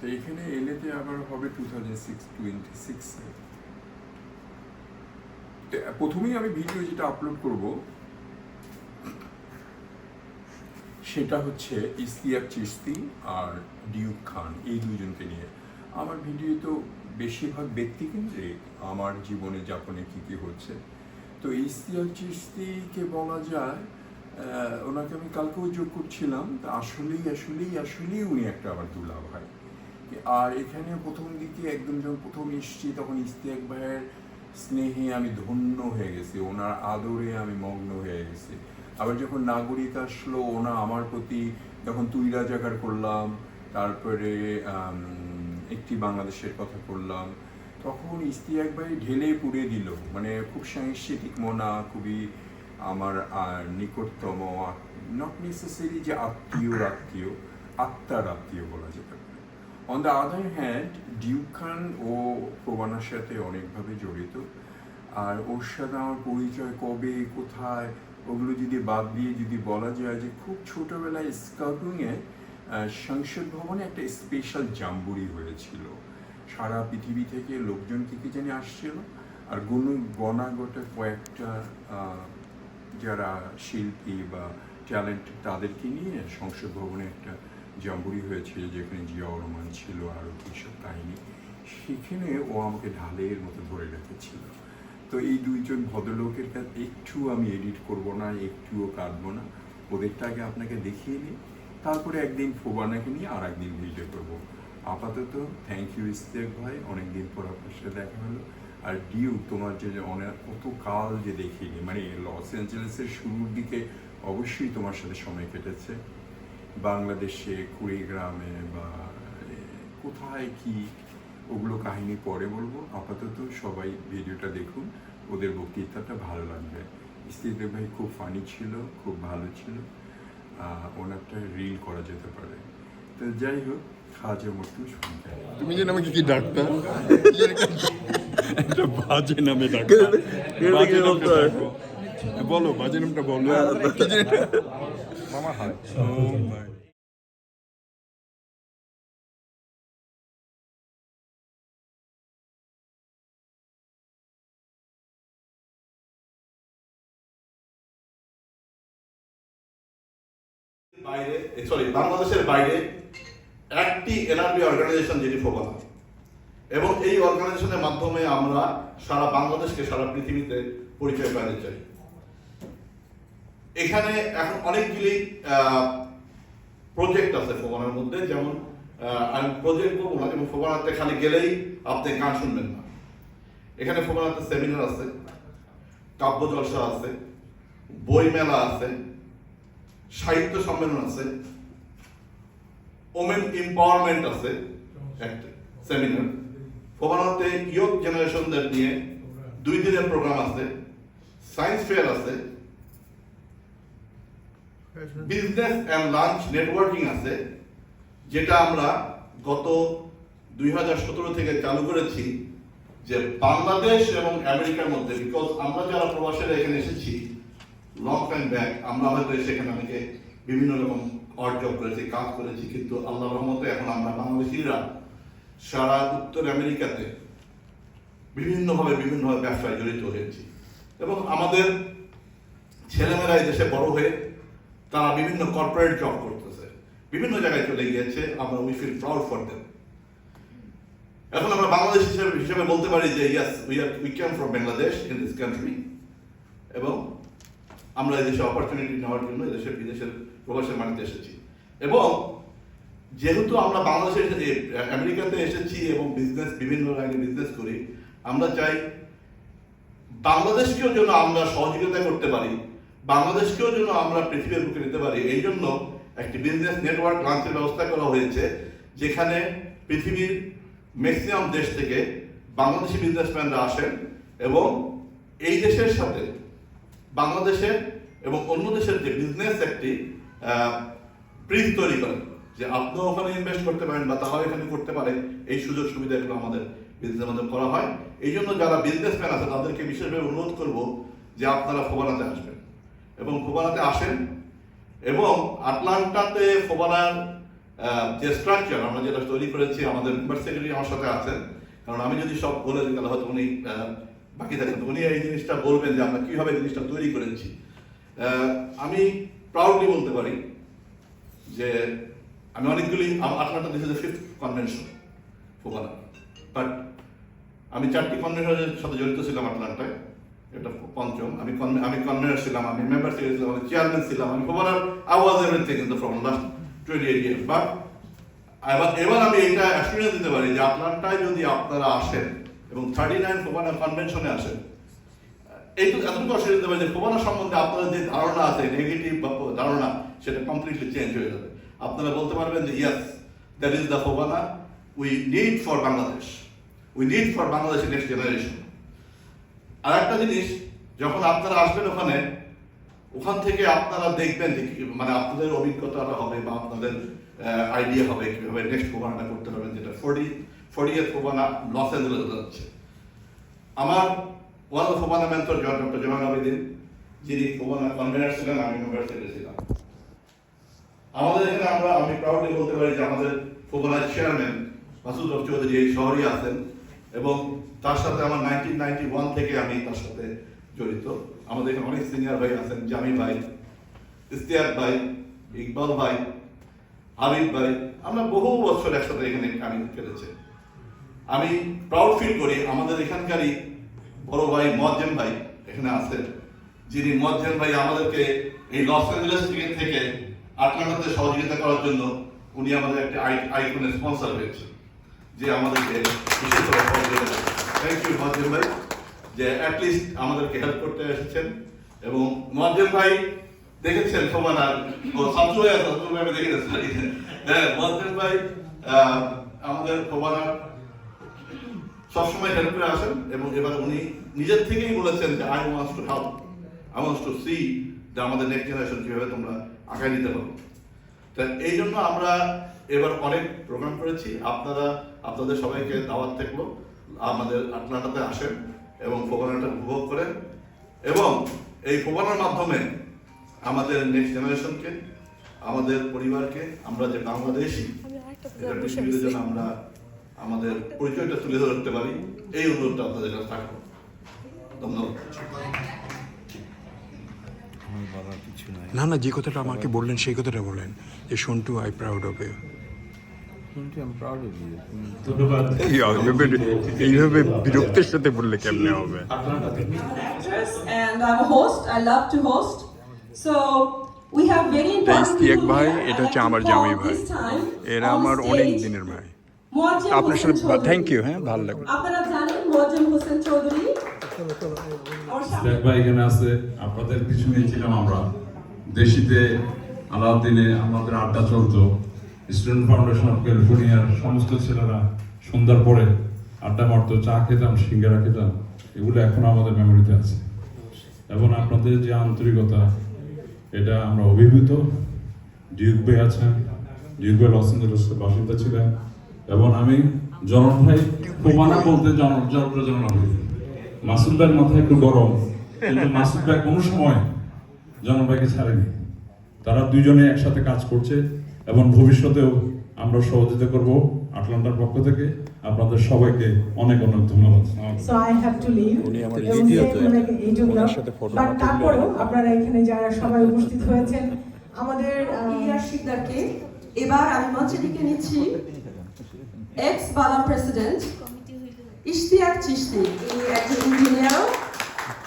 তো এখানে এলেতে আবার হবে টু থাউজেন্ড সিক্স টোয়েন্টি সিক্সে প্রথমেই আমি ভিডিও যেটা আপলোড করব, সেটা হচ্ছে ইস্তিয়াক চিস্তি আর ডিউক খান, এই দুইজনকে নিয়ে। আমার ভিডিও তো বেশিরভাগ ব্যক্তিকেন্দ্রিক আমার জীবনে যাপনে কী কী হচ্ছে। তো ইস্তিয়াক চিস্তিকে বলা যায় ওনাকে আমি কালকেও যোগ করছিলাম, তা আসলেই আসলেই আসলেই উনি একটা আমার দুলা ভাই আর এখানে প্রথম দিকে একদম যখন প্রথম এসছি, তখন ইস্তিয়াক ভাইয়ের স্নেহে আমি ধন্য হয়ে গেছি, ওনার আদরে আমি মগ্ন হয়ে গেছি। আবার যখন নাগরিক আসলো, ওনা আমার প্রতি যখন তুই রাজাকার করলাম, তারপরে একটি বাংলাদেশের কথা করলাম, তখন ইস্তিয়াক ভাই ঢেলে পুড়ে দিল। মানে খুব সাংস্কৃতিক মনা, খুবই আমার নিকটতম নট নেসেসারি যে আত্মীয় আত্মীয় আত্মার আত্মীয় বলা যেতে on the other hand Duke Khan ও প্রবানার সাথে অনেকভাবে জড়িত। আর ওর সাথে আমার পরিচয় কবে, কোথায়, ওগুলো যদি বাদ দিয়ে যদি বলা যায় যে খুব ছোটবেলায় স্কাউটিংয়ে সংসদ ভবনে একটা স্পেশাল জাম্বুরি হয়েছিল। সারা পৃথিবী থেকে লোকজন থেকে জানি আসছিল। আর গুণ গণাগত কয়েকটা যারা শিল্পী বা ট্যালেন্ট তাদেরকে নিয়ে সংসদ ভবনে একটা জাম্বুরি হয়েছিল যেখানে জিয়াউর রহমান ছিল আরও কিসব কাহিনী, সেখানে ও আমাকে ঢালের মতো ধরে রেখেছিল তো এই দুইজন ভদ্রলোকের কাছে একটু আমি এডিট করব না, একটুও কাটবো না। ওদেরটা আগে আপনাকে দেখিয়ে নিই। তারপরে একদিন ফোবানাকে নিয়ে আর একদিন ভিডিও করব। আপাতত থ্যাংক ইউ ইস্তেক ভাই। অনেকদিন পর আপনার সাথে দেখা হলো। আর ডিউ, তোমার যে অনেক কত কাল যে দেখিনি। মানে লস অ্যাঞ্জেলেসের শুরুর দিকে অবশ্যই তোমার সাথে সময় কেটেছে। বাংলাদেশে কুড়িগ্রামে বা কোথায় কি ওগুলো কাহিনী পরে বলব? আপাতত সবাই ভিডিওটা দেখুন। ওদের বক্তৃতাটা ভালো লাগবে। স্ত্রীদেব ভাই খুব ফানি ছিল খুব ভালো ছিল। ওনারটা রিল করা যেতে পারে। তো যাই হোক খাজে মটু শুনতে তুমি যে আমাকে কি ডাকতা একটা বাজে নামে ডাকা এর বাজে কি হয়? বলো বাজে নামটা বলো। মামা হয়। Oh বাইরে সরি বাংলাদেশের বাইরে একটি এনআরবি অর্গানাইজেশন যেটি ফোকাস এবং এই অর্গানাইজেশনের মাধ্যমে আমরা সারা বাংলাদেশকে সারা পৃথিবীতে পরিচয় পাইতে চাই। এখানে এখন অনেকগুলি প্রজেক্ট আছে ফোকানের মধ্যে। যেমন আমি প্রজেক্ট বলব না, যেমন ফোকানাতে খালি গেলেই আপনি গান শুনবেন না। এখানে ফোকানাতে সেমিনার আছে, কাব্য জলসা আছে, বই মেলা আছে, সাহিত্য সম্মেলন আছে ওমেন এম্পাওয়ারমেন্ট আছে, একটা সেমিনার প্রধানত ইয়ং জেনারেশনদের নিয়ে দুই দিনের প্রোগ্রাম আছে সায়েন্স ফেয়ার আছে বিজনেস অ্যান্ড লাঞ্চ নেটওয়ার্কিং আছে, যেটা আমরা গত দুই হাজার সতেরো থেকে চালু করেছি যে বাংলাদেশ এবং আমেরিকার মধ্যে বিকজ আমরা যারা প্রবাসীরা এখানে এসেছি লং টাইম ব্যাক আমরা হয়তো সেখানে অনেকে বিভিন্ন রকম অর্জন করেছি, কাজ করেছি, কিন্তু আল্লাহ রহমতে এখন আমরা বাংলাদেশিরা সারা উত্তর আমেরিকাতে বিভিন্নভাবে বিভিন্নভাবে ব্যবসায় জড়িত হয়েছি। এবং আমাদের ছেলেমেয়েরা এই দেশে বড় হয়ে তারা বিভিন্ন কর্পোরেট জব করতেছে। বিভিন্ন জায়গায় চলে গিয়েছে, আমরা we feel proud for them এখন আমরা বাংলাদেশ হিসেবে হিসেবে বলতে পারি যে yes we are we came from Bangladesh in this country এবং আমরা এদেশে অপরচুনিটি নেওয়ার জন্য এদেশের বিদেশের প্রবাসের মাটিতে এসেছি। এবং যেহেতু আমরা বাংলাদেশে আমেরিকাতে এসেছি এবং বিজনেস বিভিন্ন লাইনে বিজনেস করি, আমরা চাই বাংলাদেশকেও যেন আমরা সহযোগিতা করতে পারি। বাংলাদেশকেও যেন আমরা পৃথিবীর বুকে নিতে পারি, এই জন্য একটি বিজনেস নেটওয়ার্ক লঞ্চের ব্যবস্থা করা হয়েছে, যেখানে পৃথিবীর ম্যাক্সিমাম দেশ থেকে বাংলাদেশি বিজনেসম্যানরা আসেন এবং এই দেশের সাথে বাংলাদেশের এবং অন্য দেশের যে বিজনেস একটি ব্রিজ তৈরি করেন, যে আপনিও ওখানে ইনভেস্ট করতে পারেন বা তারাও এখানে করতে পারে, এই সুযোগ সুবিধাগুলো আমাদের বিজনেসের মধ্যে করা হয়। এই জন্য যারা বিজনেসম্যান আছে, তাদেরকে বিশেষভাবে অনুরোধ করব যে আপনারা ফোবানাতে আসবেন। এবং ফোবানাতে আসেন। এবং আটলান্টাতে ফোবানার আহ, যে স্ট্রাকচার আমরা যেটা তৈরি করেছি আমাদের মেম্বার সেক্রেটারি আমার সাথে আছেন। কারণ আমি যদি সব বলে দিই তাহলে হয়তো উনি বাকি থাকেন উনি এই জিনিসটা বলবেন যে আমরা কীভাবে জিনিসটা তৈরি করেছি। আমি প্রাউডলি বলতে পারি যে আমি অনেকগুলি Atlanta this is fifth convention FOBANA but আমি চারটি কনভেনশনের সাথে জড়িত ছিলাম আটলান্টায়। এটা পঞ্চম। আমি আমি কনভেনার ছিলাম, আমি মেম্বার ছিলাম চেয়ারম্যান ছিলাম, আমি was everything in the from last twenty eight years but এবার এবার আমি এটা অ্যাসুরেন্স দিতে পারি যে আটলান্টায় যদি আপনারা আসেন এবং থার্টি নাইন ফোকানা কনভেনশনে আসেন এইটুকু এতটুকু অসুবিধা দিতে পারি যে ফোবানা সম্বন্ধে আপনাদের যে ধারণা আছে নেগেটিভ বা ধারণা, সেটা কমপ্লিটলি চেঞ্জ হয়ে যাবে। আপনারা বলতে পারবেন যে yes that is the FOBANA we need for Bangladesh we need for Bangladesh next generation আর একটা জিনিস, যখন আপনারা আসবেন ওখানে, ওখান থেকে আপনারা দেখবেন মানে আপনাদের অভিজ্ঞতাটা হবে বা আপনাদের আইডিয়া হবে কীভাবে নেক্সট ফোবানাটা করতে পারবেন, যেটা forty forty year FOBANA Los Angeles যাচ্ছে। আমার one of FOBANA mentor doctor Zaman Abedin, যিনি ফোবানা কনভেনার ছিলেন, আমি মেম্বার ছিলাম। আমাদের এখানে আমরা, আমি প্রাউডলি বলতে পারি যে আমাদের ফোবানার চেয়ারম্যান মাসুদ রফ চৌধুরী এই শহরই আছেন। এবং তার সাথে আমার নাইনটিন নাইনটি ওয়ান থেকে আমি তার সাথে জড়িত। আমাদের এখানে অনেক সিনিয়র ভাই আছেন জামি ভাই ইস্তিয়াক ভাই, ইকবাল ভাই হাবিব ভাই। আমরা বহু বছর একসাথে এখানে আমি কেটেছি। আমি প্রাউড ফিল করি আমাদের এখানকারই বড় ভাই মজ্জেম ভাই এখানে আছেন, যিনি মজ্জেম ভাই আমাদেরকে এই লস অ্যাঞ্জেলেস থেকে থেকে আটলান্টাতে সহযোগিতা করার জন্য উনি আমাদের একটা আইকনের স্পন্সর হয়েছে। যে আমাদেরকে থ্যাংক ইউ মজ্জেম ভাই, যে অ্যাটলিস্ট আমাদেরকে হেল্প করতে এসেছেন। এবং মজ্জেম ভাই, দেখেছেন সমানার ও শামসু ভাই আছে ভাই আমি দেখে হ্যাঁ মজ্জেম ভাই আমাদের সমানার সবসময় হেল্প করে আসেন এবং এবার উনি নিজের থেকেই বলেছেন যে I wants to help I wants to see যে আমাদের নেক্সট জেনারেশন কীভাবে তোমরা আগায় নিতে পারো। তা এই জন্য আমরা এবার অনেক প্রোগ্রাম করেছি। আপনারা আপনাদের সবাইকে দাওয়াত থাকল আমাদের আটনাটাতে আসেন এবং ফোবানাটা উপভোগ করেন। এবং এই ফোবানার মাধ্যমে আমাদের নেক্সট জেনারেশনকে আমাদের পরিবারকে আমরা যে বাংলাদেশি এটা পৃথিবীতে যেন আমরা আমাদের পরিচয়টা তুলে ধরতে পারি এই অনুরোধটা আপনাদের কাছে থাকব ধন্যবাদ। না না যে কথাটা আমাকে বললেন সেই কথাটা বললেন যে Shontu I proud of you. ধন্যবাদ। এইভাবে বিরক্তের সাথে বললে কেমনে হবে? actress and I'm a host. I love to host. So we have very important Istiaq ভাই, এটা হচ্ছে আমার জামাই ভাই। এরা আমার অনেক দিনের ভাই। আপনার সাথে থ্যাংক ইউ হ্যাঁ ভালো লাগল। আপনারা জানেন মোয়াজ্জেম হোসেন চৌধুরী ভাই এখানে আছে। আপনাদের পিছনে ছিলাম আমরা। দেশিতে আলাউদ্দিনে আমাদের আড্ডা চলতো। স্টুডেন্ট ফাউন্ডেশন অফ ক্যালিফোর্নিয়ার সমস্ত ছেলেরা সন্ধ্যার পরে আড্ডা মারতো, চা খেতাম, সিঙ্গারা খেতাম, এগুলো এখনও আমাদের মেমোরিতে আছে। এবং আপনাদের যে আন্তরিকতা, এটা আমরা অভিভূত। ডিউক ভাই আছেন ডিউক ভাই লস এঞ্জেলেসের বাসিন্দা ছিলেন। এবং আমি জনন ভাই প্রমাণা বলতে জন জনপ্র জন মাসুদ ভাইয়ের মাথায় একটু গরম, কিন্তু মাসুদ ভাই কোনো সময় জনন ভাইকে ছাড়েনি। তারা দুজনে একসাথে কাজ করছে। এবং ভবিষ্যতেও আমরা সহযোগিতা করব আটলান্টার পক্ষ থেকে। আপনাদের সবাইকে অনেক অনেক ধন্যবাদ। এই জন্য বাট তারপরেও আপনারা এখানে যারা সবাই উপস্থিত হয়েছেন আমাদের আহ, এবার আমি মঞ্চে ডেকে নিচ্ছি এক্স বালা প্রেসিডেন্ট ইশতিয়াক চিশতি। ইনি একজন engineer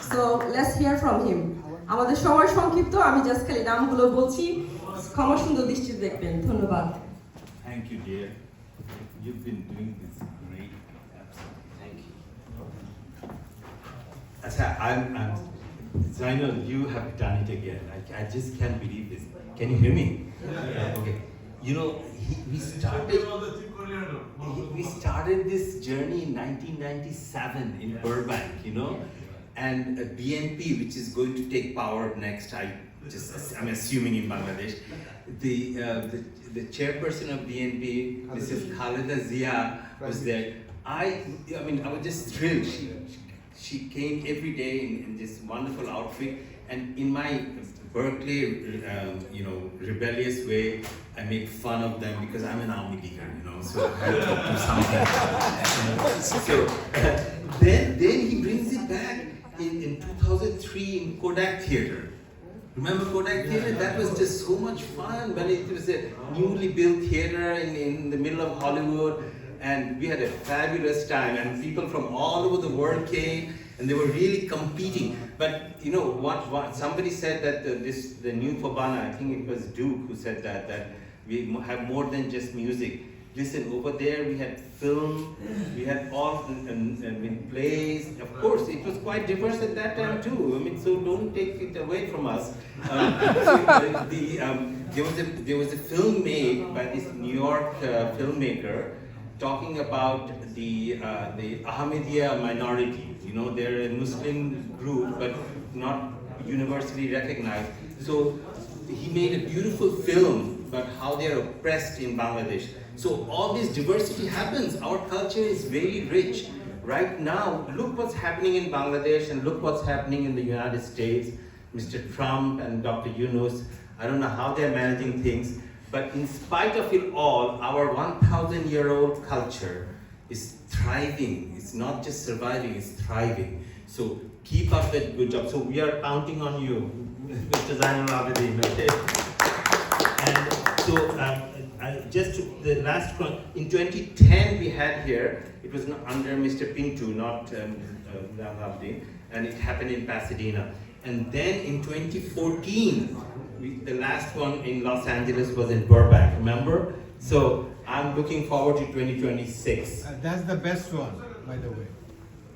so let's hear from him আমাদের সময় সংক্ষিপ্ত আমি জাস্ট খালি নামগুলো বলছি। ক্ষমা সুন্দর দৃষ্টিতে দেখবেন ধন্যবাদ Thank you, dear. You've been doing this great. Absolutely. Thank you. Asa, I'm, I'm, Zainal, you have done it again. I, I just can't believe this. Can you hear me? Yeah. Okay. You know, he, we started. he- We started this journey in 1997 in Burbank, you know, and uh, BNP, which is going to take power next. I just, I'm assuming in Bangladesh, the uh, the, the chairperson of BNP, Mrs. Khaleda Zia, was there. I, I mean, I was just thrilled. She, she came every day in, in this wonderful outfit, and in my Berkeley, um, you know, rebellious way. I make fun of them because I'm an army leader, you know, so I have to something. so then, then he brings it back in, in 2003 in Kodak Theater. Remember Kodak Theater? That was just so much fun. But it was a newly built theater in, in the middle of Hollywood, and we had a fabulous time. And people from all over the world came, and they were really competing. But you know what? what somebody said that the, this the new Fabana. I think it was Duke who said that that we have more than just music. Listen, over there we had film, we had all and, and, and plays. Of course, it was quite diverse at that time too. I mean, so don't take it away from us. Um, the, the, um, there was a there was a film made by this New York uh, filmmaker talking about the uh, the Ahmadiyya minority. You know, they're a Muslim group, but not universally recognized. So he made a beautiful film about how they're oppressed in Bangladesh. So all this diversity happens. Our culture is very rich. Right now, look what's happening in Bangladesh and look what's happening in the United States. Mr. Trump and Dr. Yunus, I don't know how they're managing things, but in spite of it all, our 1,000 year old culture is thriving. It's not just surviving, it's thriving. So keep up that good job. So we are counting on you, Mr. Zainal Abidin. Okay? And so, um, just took the last one. In 2010, we had here, it was under Mr. Pintu, not um, uh, and it happened in Pasadena. And then in 2014, we, the last one in Los Angeles was in Burbank, remember? So I'm looking forward to 2026. Uh, That's the best one, by the way.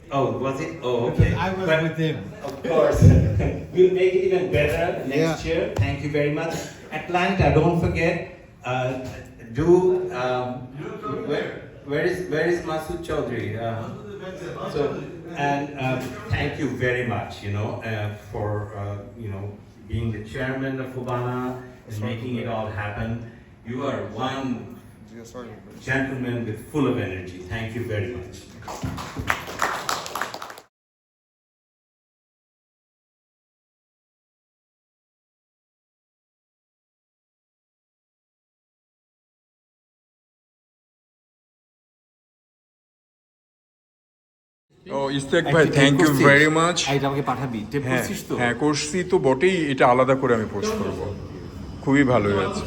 Oh, was it? Oh, okay. I was But- with him. Of course. we'll make it even better next Yeah. year. Thank you very much. Atlanta, don't forget. Uh, do um, where, where is where is Masood Chaudhry? Uh, so and um, thank you very much. You know uh, for uh, you know being the chairman of Fubana and making it all happen. You are one gentleman with full of energy. Thank you very much. ও ইস্তেক ভাই thank you very much এটা আমাকে পাঠাবি। Tape হ্যাঁ হ্যাঁ করছি তো বটেই এটা আলাদা করে আমি পোস্ট করব। খুবই ভালো হয়েছে।